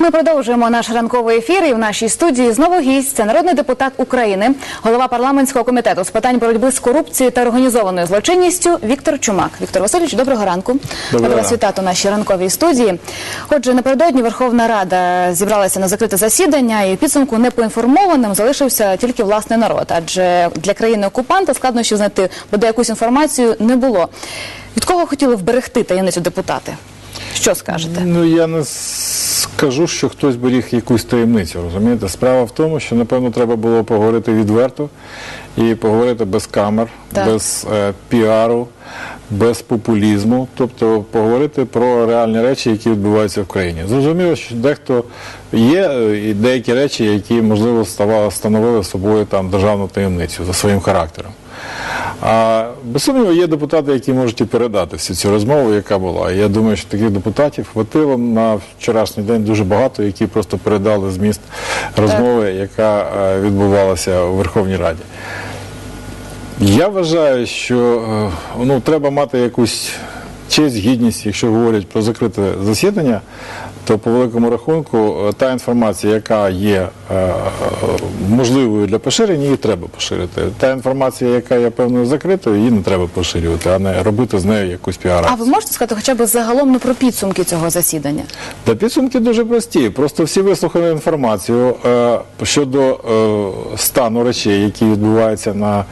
Ми продовжуємо наш ранковий ефір. І в нашій студії знову гість це народний депутат України, голова парламентського комітету з питань боротьби з корупцією та організованою злочинністю Віктор Чумак. Віктор Васильович, доброго ранку. Доброго Рада вас вітати у нашій ранковій студії. Отже, напередодні Верховна Рада зібралася на закрите засідання, і підсумку непоінформованим залишився тільки власний народ. Адже для країни окупанта складнощів знайти буде якусь інформацію не було. Від кого хотіли вберегти таємницю депутати? Що скажете? Ну я не скажу, що хтось беріг якусь таємницю. Розумієте? Справа в тому, що напевно треба було поговорити відверто і поговорити без камер, Так. без е, піару, без популізму, тобто поговорити про реальні речі, які відбуваються в країні. Зрозуміло, що дехто є е, і деякі речі, які можливо става- становили собою там державну таємницю за своїм характером. А без сумніву, є депутати, які можуть і передати всю цю розмову, яка була. Я думаю, що таких депутатів хватило на вчорашній день дуже багато, які просто передали зміст розмови, яка е, відбувалася у Верховній Раді. Я вважаю, що е, ну, треба мати якусь честь, гідність, якщо говорять про закрите засідання, то по великому рахунку е, та інформація, яка є е, е, можливою для поширення, її треба поширити. Та інформація, яка є певною закритою, її не треба поширювати, а не робити з нею якусь піар. А ви можете сказати хоча б загалом ну, про підсумки цього засідання? Та підсумки дуже прості. Просто всі вислухали інформацію щодо стану речей, які відбуваються на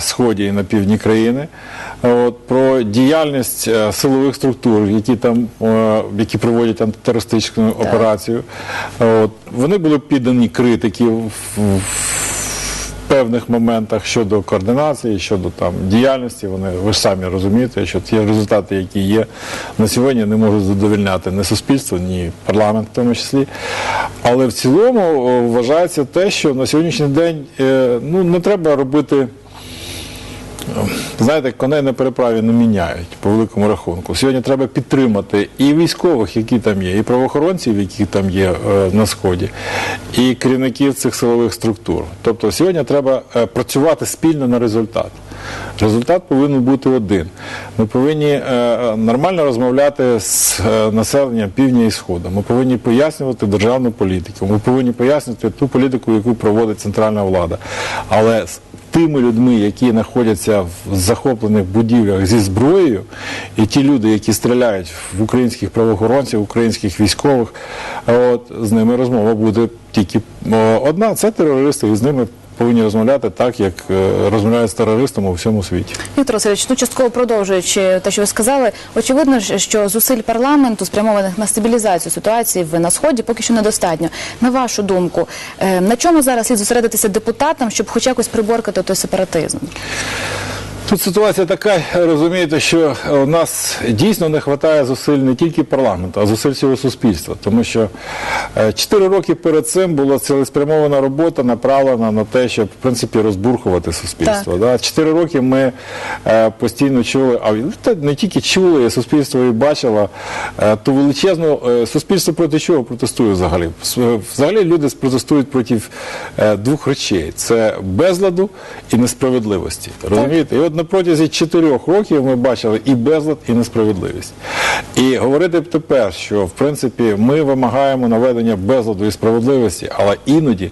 сході і на півдні країни. От, про діяльність силових структур, які там які проводять антитерористичну операцію. От, вони були піддані критики в, в певних моментах щодо координації, щодо там діяльності. Вони ви ж самі розумієте, що ті результати, які є на сьогодні, не можуть задовольняти ні суспільство, ні парламент в тому числі. Але в цілому вважається те, що на сьогоднішній день е, ну не треба робити. Знаєте, коней на переправі не міняють по великому рахунку. Сьогодні треба підтримати і військових, які там є, і правоохоронців, які там є е, на сході, і керівників цих силових структур. Тобто сьогодні треба е, працювати спільно на результат. Результат повинен бути один. Ми повинні е, нормально розмовляти з населенням півдня і сходу. Ми повинні пояснювати державну політику. Ми повинні пояснювати ту політику, яку проводить центральна влада. Але тими людьми, які знаходяться в захоплених будівлях зі зброєю, і ті люди, які стріляють в українських правоохоронців, українських військових, от з ними розмова буде тільки одна це терористи, і з ними повинні розмовляти так, як е, розмовляють з терористами у всьому світі. Віктор Васильович, ну частково продовжуючи те, що ви сказали, очевидно, що зусиль парламенту, спрямованих на стабілізацію ситуації в на сході, поки що недостатньо. На вашу думку, е, на чому зараз слід зосередитися депутатам, щоб хоч якось приборкати той сепаратизм? Тут ситуація така, розумієте, що у нас дійсно не вистачає зусиль не тільки парламенту, а зусиль всього суспільства. Тому що е, чотири роки перед цим була цілеспрямована робота направлена на те, щоб в принципі розбурхувати суспільство. Так. Да? Чотири роки ми е, постійно чули, а не тільки чули, а суспільство і бачило е, ту величезну е, суспільство проти чого протестує взагалі. Взагалі люди протестують проти е, двох речей: це безладу і несправедливості. Розумієте? І от на протязі чотирьох років ми бачили і безлад, і несправедливість. І говорити тепер, що в принципі ми вимагаємо наведення безладу і справедливості, але іноді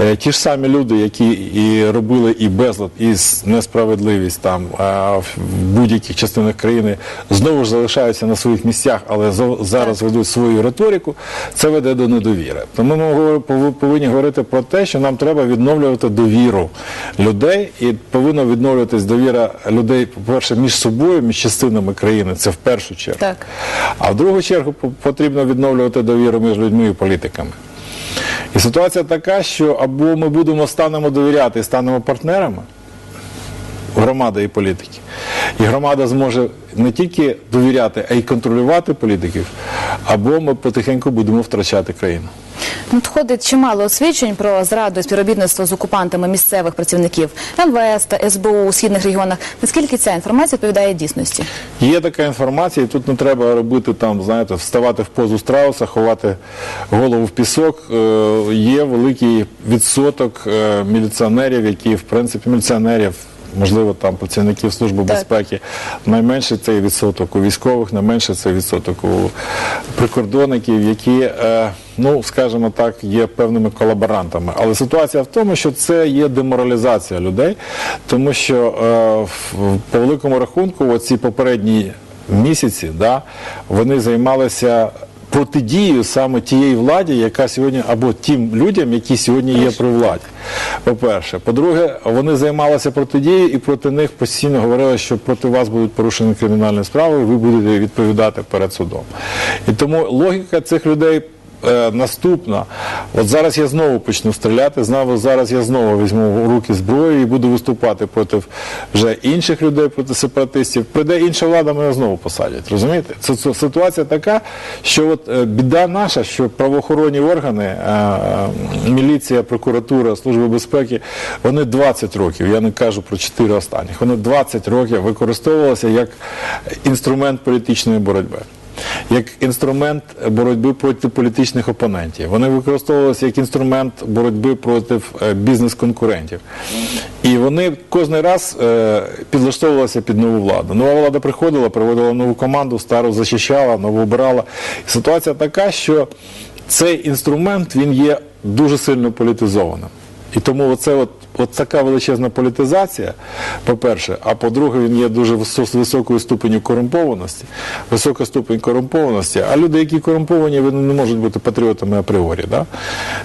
е, ті ж самі люди, які і робили і безлад, і несправедливість там е, в будь-яких частинах країни, знову ж залишаються на своїх місцях, але зараз ведуть свою риторику, це веде до недовіри. Тому ми повинні говорити про те, що нам треба відновлювати довіру людей, і повинна відновлюватись довіра людей, по-перше, між собою, між частинами країни, це в першу чергу. Так. А в другу чергу потрібно відновлювати довіру між людьми і політиками. І ситуація така, що або ми будемо станемо довіряти і станемо партнерами громади і політики. І громада зможе не тільки довіряти, а й контролювати політиків, або ми потихеньку будемо втрачати країну. Ну, ходить чимало освідчень про зраду і співробітництво з окупантами місцевих працівників МВС та СБУ у східних регіонах. Наскільки ця інформація відповідає дійсності? Є така інформація, і тут не треба робити там, знаєте, вставати в позу страуса, ховати голову в пісок. Е, Є великий відсоток е, міліціонерів, які, в принципі, міліціонерів, можливо, там працівників Служби Так. безпеки. Найменший цей відсоток у військових, найменший цей відсоток у прикордонників, які, е, ну скажімо так, є певними колаборантами. Але ситуація в тому, що це є деморалізація людей, тому що е, в- по великому рахунку, оці попередні місяці, да, вони займалися. Протидією саме тієї владі, яка сьогодні, або тим людям, які сьогодні є при владі. По-перше, по-друге, вони займалися протидією і проти них постійно говорили, що проти вас будуть порушені кримінальні справи, ви будете відповідати перед судом. І тому логіка цих людей. Е, Наступна, от зараз я знову почну стріляти. Знову зараз я знову візьму в руки зброю і буду виступати проти вже інших людей, проти сепаратистів. Прийде інша влада, мене знову посадять. Розумієте? Це, це ситуація така, що от е, біда наша, що правоохоронні органи, е, е, міліція, прокуратура, служба безпеки, вони 20 років, я не кажу про 4 останніх, вони 20 років використовувалися як інструмент політичної боротьби. Як інструмент боротьби проти політичних опонентів, вони використовувалися як інструмент боротьби проти е, бізнес-конкурентів. І вони кожен раз е, підлаштовувалися під нову владу. Нова влада приходила, приводила нову команду, стару захищала, нову обирала. Ситуація така, що цей інструмент він є дуже сильно політизованим. І тому оце от, от така величезна політизація, по-перше, а по-друге, він є дуже високою ступеню корумпованості, висока ступень корумпованості, а люди, які корумповані, вони не можуть бути патріотами апріорі, да?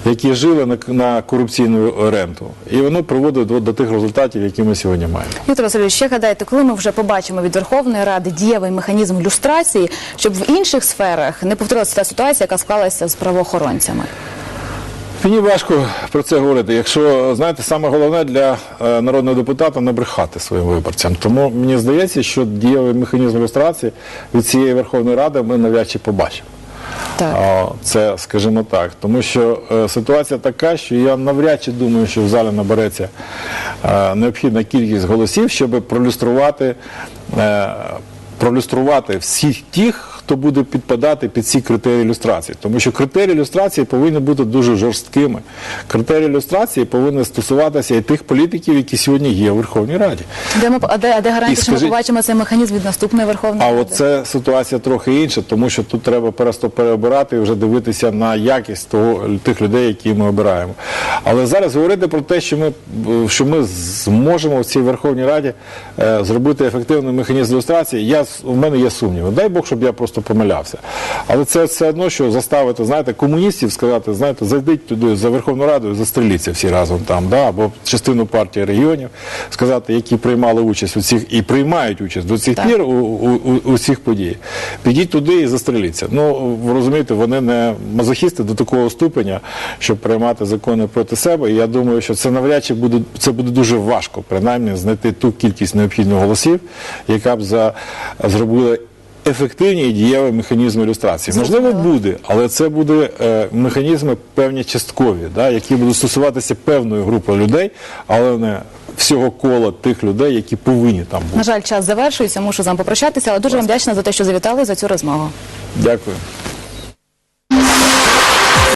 які жили на, на корупційну ренту. І воно приводить до, до тих результатів, які ми сьогодні маємо. Віктор Васильович, ще гадаєте, коли ми вже побачимо від Верховної Ради дієвий механізм люстрації, щоб в інших сферах не повторилася та ситуація, яка склалася з правоохоронцями? Мені важко про це говорити. Якщо знаєте, саме головне для е, народного депутата не брехати своїм виборцям. Тому мені здається, що дієвий механізм ілюстрації від цієї Верховної Ради ми навряд чи побачимо. Так. Це, скажімо так, тому що е, ситуація така, що я навряд чи думаю, що в залі набереться е, необхідна кількість голосів, щоб пролюструвати, пролюструвати всіх тих, хто буде підпадати під ці критерії ілюстрації. Тому що критерії ілюстрації повинні бути дуже жорсткими. Критерії ілюстрації повинні стосуватися і тих політиків, які сьогодні є у Верховній Раді. Де ми а де, а де гарантія, що ми побачимо цей механізм від наступної Верховної А Ради? от це ситуація трохи інша, тому що тут треба просто переобирати і вже дивитися на якість того тих людей, які ми обираємо. Але зараз говорити про те, що ми що ми зможемо в цій Верховній Раді е, зробити ефективний механізм ілюстрації, я у мене є сумніви. Дай Бог, щоб я просто помилявся. Але це все одно, що заставити, знаєте, комуністів сказати, знаєте, зайдіть туди за Верховну Раду і застріліться всі разом там, да, або частину партії регіонів, сказати, які приймали участь у цих і приймають участь до цих пір у, у, у, у цих подій. Підіть туди і застріліться. Ну, ви розумієте, вони не мазохісти до такого ступеня, щоб приймати закони проти себе. І я думаю, що це навряд чи буде це буде дуже важко, принаймні, знайти ту кількість необхідних голосів, яка б за зробила. Ефективні і дієві механізми ілюстрації. Можливо, буде, але це буде е, механізми певні часткові, да, які будуть стосуватися певної групи людей, але не всього кола тих людей, які повинні там бути. На жаль, час завершується. Мушу з вами попрощатися, але дуже вам вдячна за те, що завітали за цю розмову. Дякую.